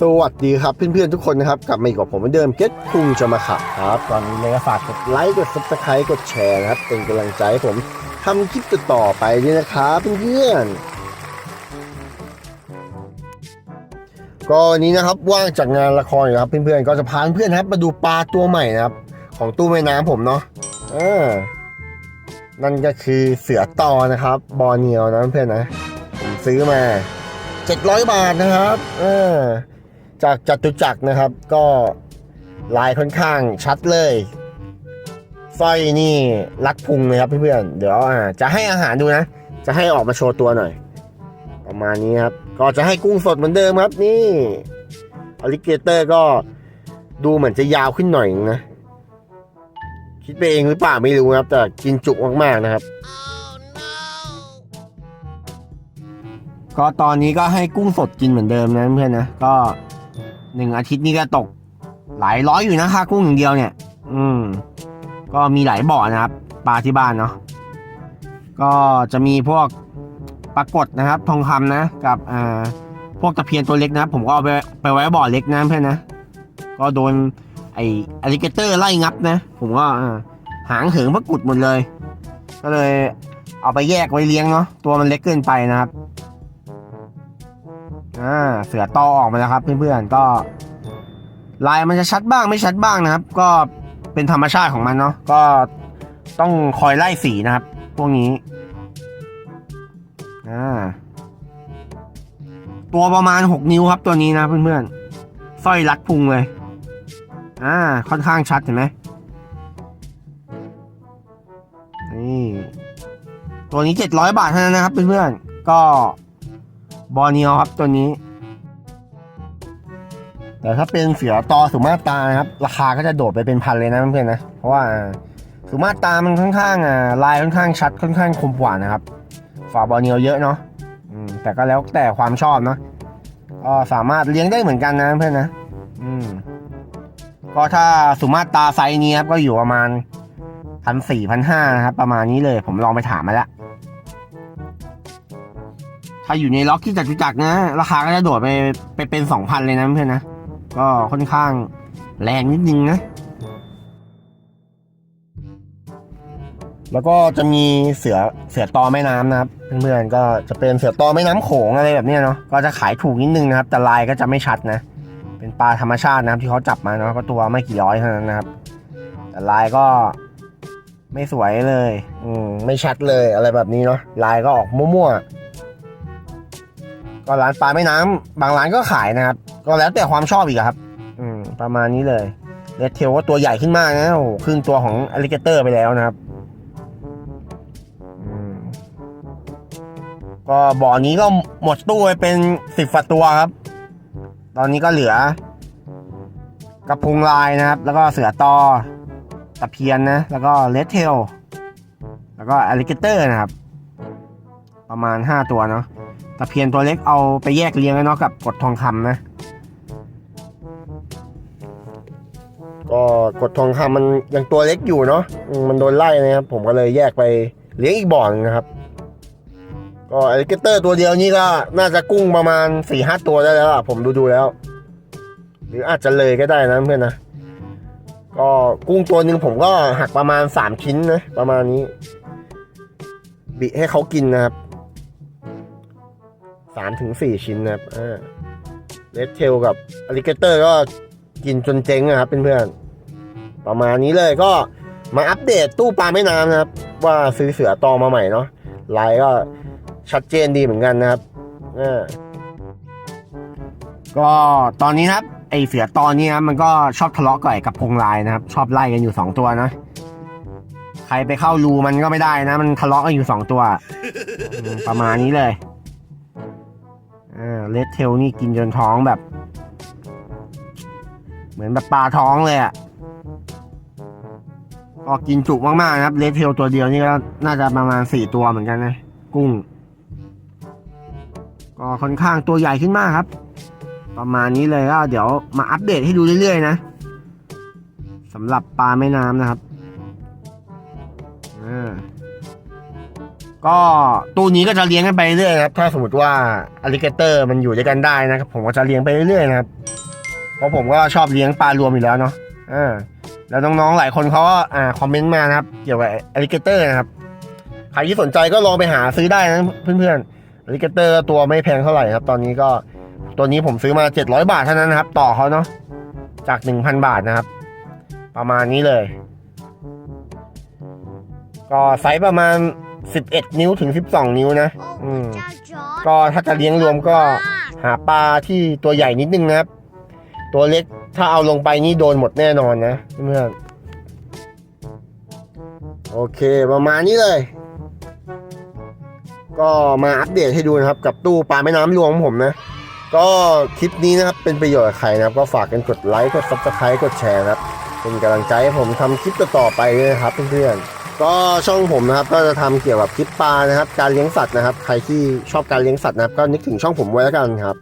สวัสดีครับเพื่อนๆทุกคนนะครับกลับมาอีกกับผมเหมือนเดิมเก็ตคุงจะมาขับครับตอนนี้เลยก็ฝากกดไลค์กดซับสไครต์กดแชร์นะครับ เป็นกำลังใจให้ผมทำคลิปต่อไปด้วยนะครับเพื่อนๆก็วันนี้นะครับว่างจากงานละครอยู่ครับเพื่อนๆก็จะพาเพื่อนๆนะครับ มาดูปลาตัวใหม่นะครับ ของตู้แม่น้ำผมเนาะเออนั่นก็คือเสือตอนะครับ บอเนียวนะเพื่อนๆนะผมซื้อมา700 บาทนะครับ เออ จากจตุจักรนะครับ ก็ลายค่อนข้างชัดเลยสร้อยนี่รัดพุงเลยครับเพื่อนๆเดี๋ยวอ่าจะให้อาหารดูนะ จะให้ออกมาโชว์ตัวหน่อย ประมาณนี้ครับ ก็จะให้กุ้งสดเหมือนเดิมครับ นี่อลิเกเตอร์ก็ดูเหมือนจะยาวขึ้นหน่อยนะ คิดไปเองหรือเปล่าไม่รู้ครับ แต่กินจุกมากๆนะครับ ก็ตอนนี้ก็ให้กุ้งสดกินเหมือนเดิมนะเพื่อนนะ ก็ หนึ่งอาทิตย์นี้ก็ตก หลายร้อยอยู่นะค่ากุ้งอย่างเดียวเนี่ย อืม ก็มีหลายบ่อนะครับปลาที่บ้านเนาะก็จะมีพวกปลากดนะครับ ทองคำนะกับอ่าพวกตะเพียนตัวเล็กนะครับผมก็เอาไปไปไว้บ่อเล็กนะเพื่อนนะ ก็โดนไออลิเกเตอร์ไล่งับนะ ผมก็หางเหิงพระกุดหมดเลย ก็เลยเอาไปแยกไว้เลี้ยงเนาะตัวมันเล็กเกินไปนะครับ อ่าเสือตอออกมาแล้วครับเพื่อนๆก็ลายมันจะชัดบ้างไม่ชัดบ้างนะครับ ก็เป็นธรรมชาติของมันเนาะก็ต้องคอยไล่สีนะครับ พวกนี้อ่าตัวประมาณหกนิ้วครับตัวนี้นะเพื่อนๆสร้อยรัดพุงเลยอ่าค่อนข้างชัดเห็นไหมนี่ตัวนี้เจ็ดร้อยบาทเท่านั้นนะครับเพื่อนๆก็ บอร์เนียวครับตัวนี้ แต่ถ้าเป็นเสือตอสุมาตานะครับ ราคาก็จะโดดไปเป็นพันเลยนะเพื่อนๆนะ เพราะว่าสุมาตามันค่อนข้างอ่าลายค่อนข้างชัดค่อนข้างคมกว่านะครับ ฝาบอร์เนียวเยอะเนาะอืมแต่ก็แล้วแต่ความชอบเนาะก็สามารถเลี้ยงได้เหมือนกันนะเพื่อนนะ อืม ก็ถ้าสุมาตราไซนี้ครับก็อยู่ประมาณพันสี่พันห้านะครับ ประมาณนี้เลย ผมลองไปถามมาแล้ว ถ้าอยู่ในล็อกที่จัดจักนะ ราคาก็จะโดดไปไปเป็นสองพันเลยนะเพื่อนนะ ก็ค่อนข้างแรงนิดนึงนะ แล้วก็จะมีเสือเสือตอแม่น้ำนะครับเพื่อนๆก็จะเป็นเสือตอแม่น้ำโขงอะไรแบบนี้เนาะก็จะขายถูกนิดนึงนะครับ แต่ลายก็จะไม่ชัดนะ เป็นปลาธรรมชาตินะครับที่เขาจับมาเนาะก็ตัวไม่กี่ร้อยเท่านั้นนะครับ แต่ลายก็ไม่สวยเลย อืมไม่ชัดเลยอะไรแบบนี้เนาะลายก็ออกมั่วๆ ก็ร้านปลาแม่น้ำบางร้านก็ขายนะครับ ก็แล้วแต่ความชอบอีกครับ อืม ประมาณนี้เลยเลดเทลว่าตัวใหญ่ขึ้นมากนะโอ้โหครึ่งตัวของอลิเกเตอร์ไปแล้วนะครับก็บ่อนี้ก็หมดตู้ไปเป็นสิบฝัตัวครับ ตอนนี้ก็เหลือกระพุงลายนะครับ แล้วก็เสือตอตะเพียนนะ แล้วก็เลดเทล แล้วก็อลิเกเตอร์นะครับ ประมาณห้าตัวเนาะ ตะเพียนตัวเล็กเอาไปแยกเลี้ยงแล้วเนาะกับกดทองคำนะ ก็กดทองคำมันยังตัวเล็กอยู่เนาะมันโดนไล่นะครับ ผมก็เลยแยกไปเลี้ยงอีกบ่อนนะครับ ก็อลเกเตอร์ตัวเดียวนี่ก็น่าจะกุ้งประมาณสี่ห้าตัวได้แล้วอะผมดูดูแล้ว หรืออาจจะเลยก็ได้นะเพื่อนนะก็กุ้งตัวหนึ่งผมก็หักประมาณสามชิ้นนะประมาณนี้ บิให้เขากินนะครับ สามถึงสี่ชิ้นนะครับอ่าเลดเทลกับอลิเกเตอร์ก็กินจนเจ๊งนะครับเพื่อนๆประมาณนี้เลยก็มาอัปเดตตู้ปลาแม่น้ำนะครับ ว่าซื้อเสือตอมาใหม่เนาะลายก็ชัดเจนดีเหมือนกันนะครับอ่าก็ตอนนี้ครับ ไอเสือตอนนี้นะมันก็ชอบทะเลาะกับไอ้กับพงลายนะครับ ชอบไล่กันอยู่สองตัวนะใครไปเข้ารูมันก็ไม่ได้นะ มันทะเลาะกันอยู่สองตัว ประมาณนี้เลย อ่าเลดเทลนี่กินจนท้องแบบ เหมือนแบบปลาท้องเลยอะ่ะก็กินจุมากๆนะครับเลดเทลตัวเดียวนี่ก็น่าจะประมาณสี่ตัวเหมือนกันนะ กุ้ง ก็ค่อนข้างตัวใหญ่ขึ้นมากครับ ประมาณนี้เลยก็เดี๋ยวมาอัปเดตให้ดูเรื่อยๆนะสำหรับปลาแม่น้ำนะครับ อ่า ก็ตู้นี้ก็จะเลี้ยงกันไปเรื่อยนะครับ ถ้าสมมติว่าอลิเกเตอร์มันอยู่ด้วยกันได้นะครับผมก็จะเลี้ยงไปเรื่อยๆนะครับ เพราะผมก็ชอบเลี้ยงปลารวมอยู่แล้วเนาะอ่าแล้วน้องๆหลายคนเขาก็อ่าคอมเมนต์มานะครับ เกี่ยวกับอลิเกเตอร์นะครับใครที่สนใจก็ลองไปหาซื้อได้นะเพื่อนๆอลิเกเตอร์ตัวไม่แพงเท่าไหร่ครับ ตอนนี้ก็ตัวนี้ผมซื้อมา 700 บาทเท่านั้นนะครับ ต่อเขาเนาะจาก 1,000 บาทนะครับ ประมาณนี้เลย ก็ไซส์ประมาณ 11 นิ้วถึง 12 นิ้วนะอืมก็ถ้าจะเลี้ยงรวมก็หาปลาที่ตัวใหญ่นิดนึงนะครับ ตัวเล็กถ้าเอาลงไปนี่โดนหมดแน่นอนนะเพื่อนๆโอเคประมาณนี้เลย ก็มาอัปเดตให้ดูนะครับ กับตู้ปลาแม่น้ำรวมของผมนะ ก็คลิปนี้นะครับเป็นประโยชน์กับใครนะครับ ก็ฝากกันกดไลค์กด subscribe กดแชร์นะครับ เป็นกำลังใจให้ผมทำคลิปต่อๆไปด้วยนะครับเพื่อนๆ ก็ช่องผมนะครับก็จะทำเกี่ยวกับคลิปปลานะครับ การเลี้ยงสัตว์นะครับ ใครที่ชอบการเลี้ยงสัตว์นะครับ ก็นึกถึงช่องผมไว้แล้วกันครับ